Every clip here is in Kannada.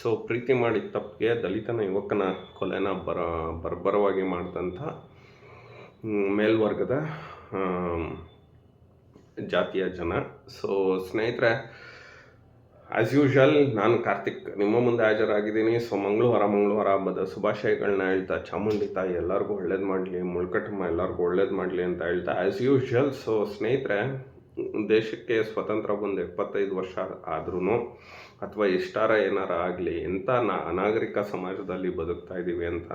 ಸೊ ಪ್ರೀತಿ ಮಾಡಿದ ತಪ್ಪಿಗೆ ದಲಿತನ ಯುವಕನ ಕೊಲೆನ ಬರ ಬರ್ಬರವಾಗಿ ಮಾಡಿದಂಥ ಮೇಲ್ವರ್ಗದ ಜಾತಿಯ ಜನ. ಸೊ ಸ್ನೇಹಿತರೆ ಆ್ಯಸ್ ಯೂಶುವಲ್ ನಾನು ಕಾರ್ತಿಕ್, ನಿಮ್ಮ ಮುಂದೆ ಹಾಜರಾಗಿದ್ದೀನಿ. ಸೊ ಮಂಗಳವಾರ ಮಂಗಳವಾರ ಹಬ್ಬದ ಶುಭಾಶಯಗಳನ್ನ ಹೇಳ್ತಾ, ಚಾಮುಂಡಿ ತಾಯಿ ಎಲ್ಲರಿಗೂ ಒಳ್ಳೇದು ಮಾಡಲಿ, ಮುಳ್ಕಟ್ಟಮ್ಮ ಎಲ್ಲರಿಗೂ ಒಳ್ಳೇದು ಮಾಡಲಿ ಅಂತ ಹೇಳ್ತಾ ಆ್ಯಸ್ ಯೂಶುವಲ್ ಸೊ ಸ್ನೇಹಿತರೆ ದೇಶಕ್ಕೆ ಸ್ವತಂತ್ರ ಬಂದು ಎಪ್ಪತ್ತೈದು ವರ್ಷ ಆದ್ರೂ ಅಥವಾ ಇಷ್ಟಾರ ಏನಾರ ಆಗಲಿ ಎಂಥ ನಾ ಅನಾಗರಿಕ ಸಮಾಜದಲ್ಲಿ ಬದುಕ್ತಾ ಇದ್ದೀವಿ ಅಂತ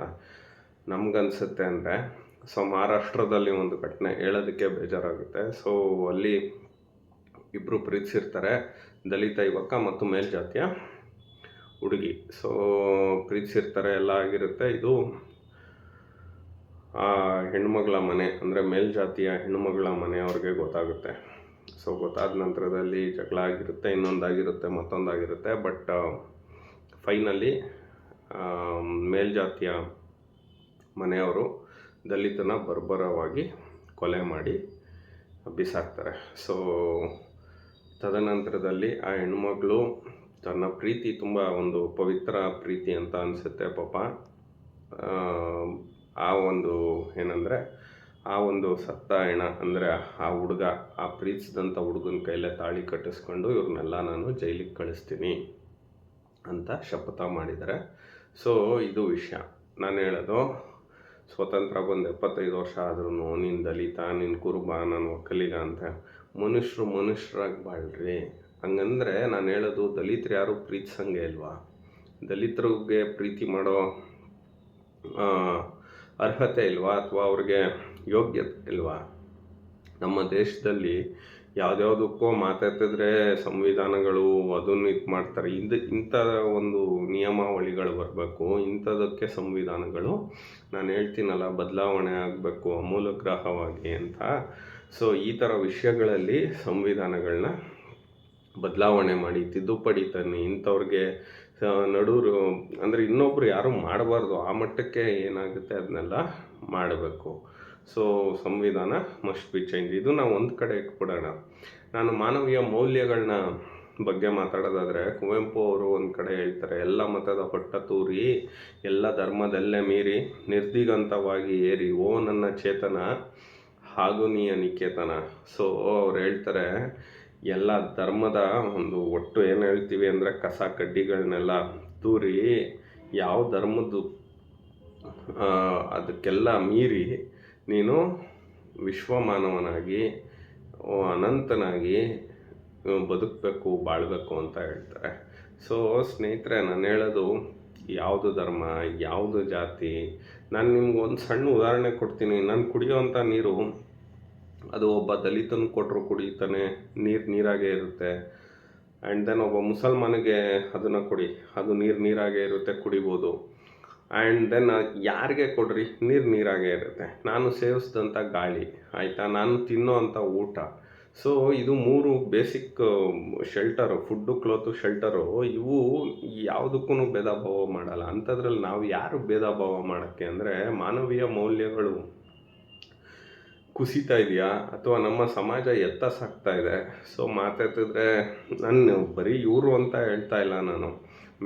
ನಮಗನ್ಸುತ್ತೆ ಅಂದರೆ ಸೊ ಮಹಾರಾಷ್ಟ್ರದಲ್ಲಿ ಒಂದು ಘಟನೆ ಹೇಳೋದಕ್ಕೆ ಬೇಜಾರಾಗುತ್ತೆ. ಸೊ ಅಲ್ಲಿ ಇಬ್ಬರು ಪ್ರೀತಿಸಿರ್ತಾರೆ, ದಲಿತ ಯುವಕ ಮತ್ತು ಮೇಲ್ಜಾತಿಯ ಹುಡುಗಿ. ಸೊ ಪ್ರೀತಿಸಿರ್ತಾರೆ, ಎಲ್ಲ ಆಗಿರುತ್ತೆ. ಇದು ಆ ಹೆಣ್ಮಗಳ ಮನೆ, ಅಂದರೆ ಮೇಲ್ಜಾತಿಯ ಹೆಣ್ಮಗಳ ಮನೆಯವ್ರಿಗೆ ಗೊತ್ತಾಗುತ್ತೆ. ಸೊ ಗೊತ್ತಾದ ನಂತರದಲ್ಲಿ ಜಗಳ ಆಗಿರುತ್ತೆ, ಇನ್ನೊಂದಾಗಿರುತ್ತೆ, ಮತ್ತೊಂದಾಗಿರುತ್ತೆ. ಬಟ್ ಫೈನಲಿ ಮೇಲ್ಜಾತಿಯ ಮನೆಯವರು ದಲಿತನ ಬರ್ಬರವಾಗಿ ಕೊಲೆ ಮಾಡಿ ಬಿಸಾಕ್ತಾರೆ. ಸೊ ತದನಂತರದಲ್ಲಿ ಆ ಹೆಣ್ಮಗಳು ತನ್ನ ಪ್ರೀತಿ ತುಂಬ ಒಂದು ಪವಿತ್ರ ಪ್ರೀತಿ ಅಂತ ಅನಿಸುತ್ತೆ ಪಾಪ. ಆ ಒಂದು ಏನಂದರೆ ಆ ಒಂದು ಸತ್ತ ಹೆಣ ಅಂದರೆ ಆ ಹುಡುಗ, ಆ ಪ್ರೀತಿಸಿದಂಥ ಹುಡುಗನ ಕೈಲೇ ತಾಳಿ ಕಟ್ಟಿಸ್ಕೊಂಡು ಇವ್ರನ್ನೆಲ್ಲ ನಾನು ಜೈಲಿಗೆ ಕಳಿಸ್ತೀನಿ ಅಂತ ಶಪಥ ಮಾಡಿದ್ದಾರೆ. ಸೊ ಇದು ವಿಷಯ. ನಾನು ಹೇಳೋದು, ಸ್ವತಂತ್ರ ಬಂದು ಎಪ್ಪತ್ತೈದು ವರ್ಷ ಆದ್ರೂ ನಿನ್ನ ದಲಿತ ನಿನ್ನ ಕುರುಬ ನನ್ನ ಒಕ್ಕಲಿಗ ಅಂತ ಮನುಷ್ಯರು ಮನುಷ್ಯರಾಗಿ ಬಾಳ್ರಿ ಹಂಗಂದರೆ ನಾನು ಹೇಳೋದು, ದಲಿತರು ಯಾರು ಪ್ರೀತಿಸಂಗೆ ಇಲ್ವಾ? ದಲಿತರಿಗೆ ಪ್ರೀತಿ ಮಾಡೋ ಅರ್ಹತೆ ಇಲ್ವಾ? ಅಥವಾ ಅವ್ರಿಗೆ ಯೋಗ್ಯತೆ ಇಲ್ವಾ? ನಮ್ಮ ದೇಶದಲ್ಲಿ ಯಾವ್ದ್ಯಾವ್ದಕ್ಕೋ ಮಾತಾಡ್ತಿದ್ರೆ ಸಂವಿಧಾನಗಳು ಅದನ್ನು ಇದು ಮಾಡ್ತಾರೆ. ಇದು ಇಂಥ ಒಂದು ನಿಯಮಾವಳಿಗಳು ಬರಬೇಕು. ಇಂಥದಕ್ಕೆ ಸಂವಿಧಾನಗಳು ನಾನು ಹೇಳ್ತೀನಲ್ಲ ಬದಲಾವಣೆ ಆಗಬೇಕು, ಅಮೂಲಗ್ರಾಹವಾಗಿ ಅಂತ. ಸೊ ಈ ಥರ ವಿಷಯಗಳಲ್ಲಿ ಸಂವಿಧಾನಗಳನ್ನ ಬದಲಾವಣೆ ಮಾಡಿ, ತಿದ್ದುಪಡಿ ತನ್ನಿ. ಇಂಥವ್ರಿಗೆ ನಡೂರು ಅಂದರೆ ಇನ್ನೊಬ್ರು ಯಾರು ಮಾಡಬಾರ್ದು. ಆ ಮಟ್ಟಕ್ಕೆ ಏನಾಗುತ್ತೆ ಅದನ್ನೆಲ್ಲ ಮಾಡಬೇಕು. ಸೊ ಸಂವಿಧಾನ ಮಸ್ಟ್ ಬಿ ಚೇಂಜ್ ಇದು ನಾವು ಒಂದು ಕಡೆ ಇಟ್ಬಿಡೋಣ. ನಾನು ಮಾನವೀಯ ಮೌಲ್ಯಗಳನ್ನ ಬಗ್ಗೆ ಮಾತಾಡೋದಾದರೆ, ಕುವೆಂಪು ಅವರು ಒಂದು ಕಡೆ ಹೇಳ್ತಾರೆ, ಎಲ್ಲ ಮತದ ಹೊಟ್ಟ ತೂರಿ, ಎಲ್ಲ ಧರ್ಮದಲ್ಲೇ ಮೀರಿ, ನಿರ್ದಿಗಂತವಾಗಿ ಏರಿ, ಓ ನನ್ನ ಚೇತನ ಹಾಗೂ ನೀಯ ನಿಕೇತನ. ಸೊ ಅವ್ರು ಹೇಳ್ತಾರೆ, ಎಲ್ಲ ಧರ್ಮದ ಒಂದು ಒಟ್ಟು ಏನು ಹೇಳ್ತೀವಿ ಅಂದರೆ, ಕಸ ಕಡ್ಡಿಗಳನ್ನೆಲ್ಲ ತೂರಿ, ಯಾವ ಧರ್ಮದ್ದು ಅದಕ್ಕೆಲ್ಲ ಮೀರಿ ನೀನು ವಿಶ್ವಮಾನವನಾಗಿ ಅನಂತನಾಗಿ ಬದುಕಬೇಕು, ಬಾಳಬೇಕು ಅಂತ ಹೇಳ್ತಾರೆ. ಸೊ ಸ್ನೇಹಿತರೆ, ನಾನು ಹೇಳೋದು ಯಾವುದು ಧರ್ಮ, ಯಾವುದು ಜಾತಿ, ನಾನು ನಿಮ್ಗೆ ಒಂದು ಸಣ್ಣ ಉದಾಹರಣೆ ಕೊಡ್ತೀನಿ. ನಾನು ಕುಡಿಯೋವಂಥ ನೀರು, ಅದು ಒಬ್ಬ ದಲಿತನ ಕೊಟ್ಟರು ಕುಡಿತಾನೆ, ನೀರು ನೀರಾಗೇ ಇರುತ್ತೆ. ಆ್ಯಂಡ್ ದೆನ್ ಒಬ್ಬ ಮುಸಲ್ಮಾನಿಗೆ ಅದನ್ನು ಕೊಡಿ, ಅದು ನೀರು ನೀರಾಗೇ ಇರುತ್ತೆ, ಕುಡಿಬೋದು. ಆ್ಯಂಡ್ ದೆನ್ ಯಾರಿಗೆ ಕೊಡ್ರಿ? ನೀರು ನೀರಾಗೇ ಇರುತ್ತೆ. ನಾನು ಸೇವಿಸಿದಂಥ ಗಾಳಿ, ಆಯಿತಾ? ನಾನು ತಿನ್ನೋ ಅಂಥ ಊಟ. ಸೊ ಇದು ಮೂರು basic shelter food cloth shelter ಇವು ಯಾವುದಕ್ಕೂ ಭೇದ ಭಾವ ಮಾಡಲ್ಲ. ಅಂಥದ್ರಲ್ಲಿ ನಾವು ಯಾರು ಭೇದ ಭಾವ ಮಾಡೋಕ್ಕೆ ಅಂದರೆ ಮಾನವೀಯ ಮೌಲ್ಯಗಳು. ಕುಸಿತಾ ಇದೆಯಾ? ಅಥವಾ ನಮ್ಮ ಸಮಾಜ ಎತ್ತ ಸಾಗ್ತಾ ಇದೆ? ಸೊ ಮಾತಾಡ್ತಿದ್ರೆ ನಾನು ಬರೀ ಇವರು ಅಂತ ಹೇಳ್ತಾ ಇಲ್ಲ ನಾನು.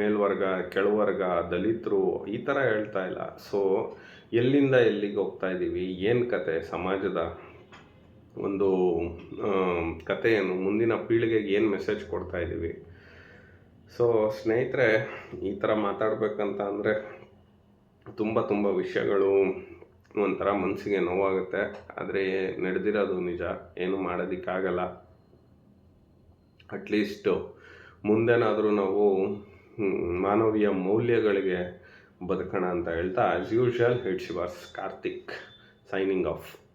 ಮೇಲ್ವರ್ಗ, ಕೆಳವರ್ಗ, ದಲಿತರು ಈ ಥರ ಹೇಳ್ತಾ ಇಲ್ಲ. ಸೊ ಎಲ್ಲಿಂದ ಎಲ್ಲಿಗೆ ಹೋಗ್ತಾ ಇದ್ದೀವಿ ಏನು ಕತೆ ಸಮಾಜದ? ಒಂದು ಕಥೆಯನ್ನು ಮುಂದಿನ ಪೀಳಿಗೆಗೆ ಏನು ಮೆಸೇಜ್ ಕೊಡ್ತಾ ಇದ್ದೀವಿ ಸೊ ಸ್ನೇಹಿತರೆ, ಈ ಥರ ಮಾತಾಡಬೇಕಂತ ಅಂದರೆ ತುಂಬ ತುಂಬ ವಿಷಯಗಳು ಒಂಥರ ಮನಸ್ಸಿಗೆ ನೋವಾಗುತ್ತೆ. ಆದರೆ ನಡೆದಿರೋದು ನಿಜ. ಏನು ಮಾಡೋದಕ್ಕಾಗಲ್ಲ. ಅಟ್ಲೀಸ್ಟು ಮುಂದೆನಾದರೂ ನಾವು ಮಾನವೀಯ ಮೌಲ್ಯಗಳಿಗೆ ಬದುಕೋಣ ಅಂತ ಹೇಳ್ತಾ as usual this was Karthik signing off